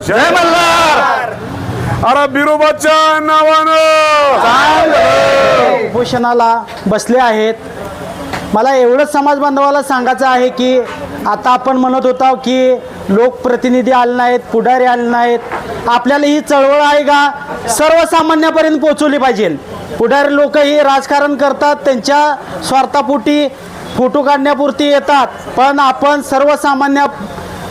जय मल्हार! अरे बिरोबाच्या नावानं! उपोषणाला बसले आहेत. मला एवढंच समाज बांधवाला सांगायचं आहे की आता आपण म्हणत होता की लोकप्रतिनिधी आले नाहीत पुढारी आले नाहीत. आपल्याला ही चळवळ आहे का? सर्वसामान्यापर्यंत पोहोचवली पाहिजे. पुढारी लोक ही राजकारण करतात त्यांच्या स्वार्थापोटी फोटो काढण्यापुरती येतात. पण आपण सर्वसामान्य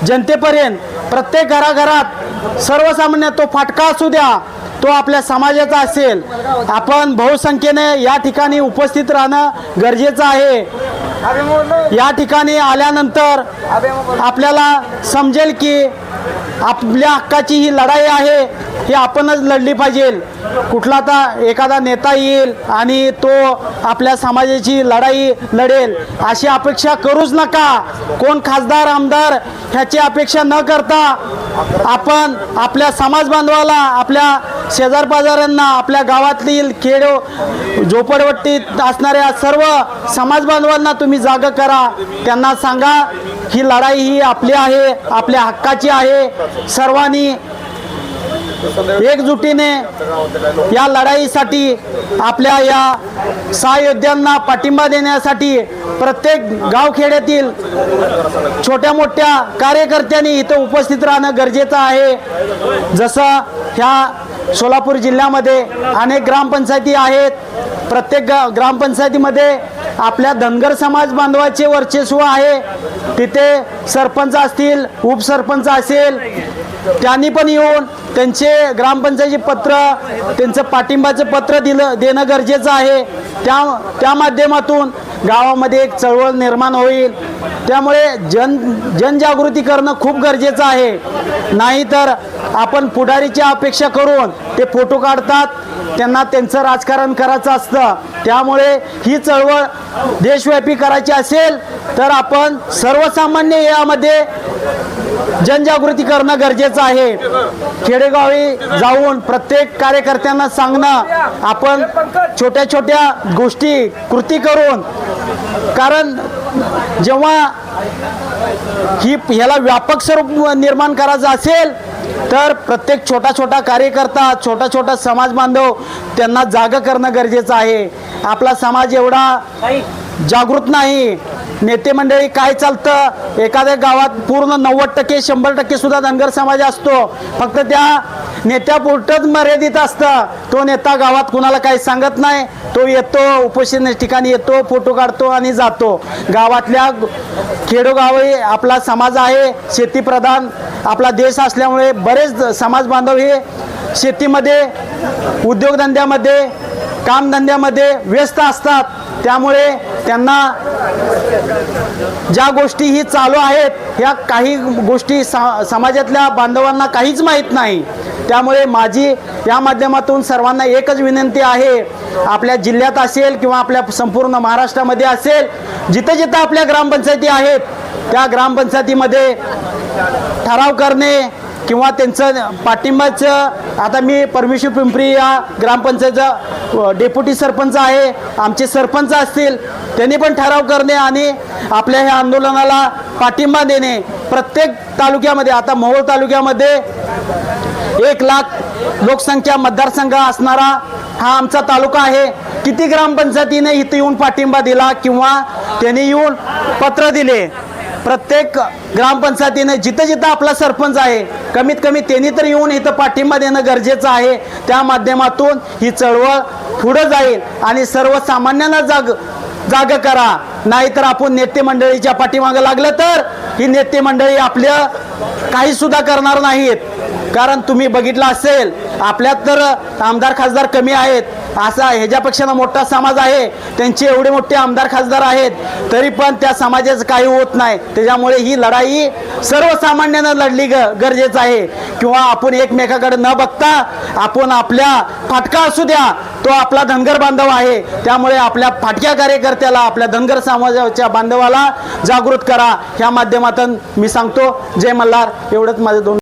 जनतेपर्यंत प्रत्येक घराघरात सर्वसामान्य तो फाटका असू द्या तो आपल्या समाजाचा असेल. आपण बहुसंख्येने या ठिकाणी उपस्थित राहणं गरजेचं आहे. या ठिकाणी आल्यानंतर आपल्याला समजेल की आपल्या हक्काची ही लढाई आहे ही आपणच लढली पाहिजे. कुठला तर एखादा नेता येईल आणि तो आपल्या समाजाची लढाई लढेल अशी अपेक्षा करूच नका. कोण खासदार आमदार ह्याची अपेक्षा न करता आपण आपल्या समाज बांधवाला आपल्या शेजार पाजाऱ्यांना आपल्या गावातील खेडो झोपडपट्टीत असणाऱ्या सर्व समाज बांधवांना तुम्ही जाग करा. त्यांना सांगा ही लढाई ही आपली आहे आपल्या हक्काची आहे. सर्वांनी एकजुटीने या लढाईसाठी आपल्या या सहयोद्ध्यांना पाठिंबा देण्यासाठी प्रत्येक गावखेड्यातील छोट्या मोठ्या कार्यकर्त्यांनी इथं उपस्थित राहणं गरजेचं आहे. जसं ह्या सोलापूर जिल्ह्यामध्ये अनेक ग्रामपंचायती आहेत. प्रत्येक ग ग्रामपंचायतीमध्ये आपल्या धनगर समाज बांधवाचे वर्चस्व आहे. तिथे सरपंच असतील उपसरपंच असेल त्यांनी पण येऊन त्यांचे ग्रामपंचायतीचे पत्र त्यांचं पाठिंबाचं पत्र दिलं देणं गरजेचं आहे. त्या त्या माध्यमातून गावामध्ये एक चळवळ निर्माण होईल. त्यामुळे जन जनजागृती करणं खूप गरजेचं आहे. नाहीतर आपण पुढारीची अपेक्षा करून ते फोटो काढतात त्यांना त्यांचं राजकारण करायचं असतं. त्यामुळे ही चळवळ देशव्यापी करायची असेल तर आपण सर्वसामान्य यामध्ये जनजागृती करणं गरजेचं आहे. खेडेगावी जाऊन प्रत्येक कार्यकर्त्यांना सांगणं आपण छोट्या छोट्या गोष्टी कृती करून कारण जेव्हा ही ह्याला व्यापक स्वरूप निर्माण करायचं असेल तर प्रत्येक छोटा छोटा कार्यकर्ता छोटा छोटा समाज बांधव त्यांना जागा करणं गरजेचं आहे. आपला समाज एवढा जागृत नाही नेते मंडळी काय चालतं? एखाद्या गावात पूर्ण नव्वद टक्के शंभर टक्के सुद्धा धनगर समाज असतो. फक्त त्या नेत्यापुरतंच मर्यादित असतं. तो नेता गावात कुणाला काही सांगत नाही. तो येतो उपोषण ठिकाणी येतो फोटो काढतो आणि जातो. गावातल्या खेडोगावी आपला समाज आहे शेतीप्रधान आपला देश असल्यामुळे बरेच समाज बांधव हे शेतीमध्ये उद्योगधंद्यामध्ये कामधंद्यामध्ये व्यस्त असतात. त्यामुळे त्यांना ज्या गोष्टी ही चालू आहेत ह्या काही गोष्टी सा समाजातल्या बांधवांना काहीच माहीत नाही. त्यामुळे माझी या माध्यमातून सर्वांना एकच विनंती आहे आपल्या जिल्ह्यात असेल किंवा आपल्या संपूर्ण महाराष्ट्रामध्ये असेल जिथं जिथं आपल्या ग्रामपंचायती आहेत त्या ग्रामपंचायतीमध्ये ठराव करणे किंवा त्यांचं पाठिंबाचं आता मी परमेश्वर पिंपरी या ग्रामपंचायतचा डेप्युटी सरपंच आहे आमचे सरपंच असतील त्यांनी पण ठराव करणे आणि आपल्या ह्या आंदोलनाला पाठिंबा देणे. प्रत्येक तालुक्यामध्ये आता मोहोळ तालुक्यामध्ये एक लाख लोकसंख्या मतदारसंघ असणारा हा आमचा तालुका आहे. किती ग्रामपंचायतीने इथं येऊन पाठिंबा दिला किंवा त्यांनी येऊन पत्र दिले? प्रत्येक ग्रामपंचायतीने जिथं जिथं आपला सरपंच आहे कमीत कमी त्यांनी तर येऊन इथं पाठिंबा देणं गरजेचं आहे. त्या माध्यमातून ही चळवळ पुढं जाईल आणि सर्वसामान्यांना जाग जाग करा. नाहीतर आपण नेते मंडळीच्या पाठीमागं लागलं तर ही नेते मंडळी आपल्या काही सुद्धा करणार नाहीत. कारण तुम्ही बघितलं असेल आपल्यात तर आमदार खासदार कमी आहेत. असा ह्याच्या पक्षानं मोठा समाज आहे. त्यांचे एवढे मोठे आमदार खासदार आहेत तरी पण त्या समाजाचं काही होत नाही. त्याच्यामुळे ही लढाई सर्वसामान्यानं लढली ग गरजेचं आहे. किंवा आपण एकमेकाकडे न बघता आपण आपल्या फाटका असू द्या तो आपला धनगर बांधव आहे. त्यामुळे आपल्या फाटक्या कार्यकर्त्याला आपल्या धनगर समाजाच्या बांधवाला जागृत करा. ह्या माध्यमातून मी सांगतो जय मल्हार. एवढंच माझं दोन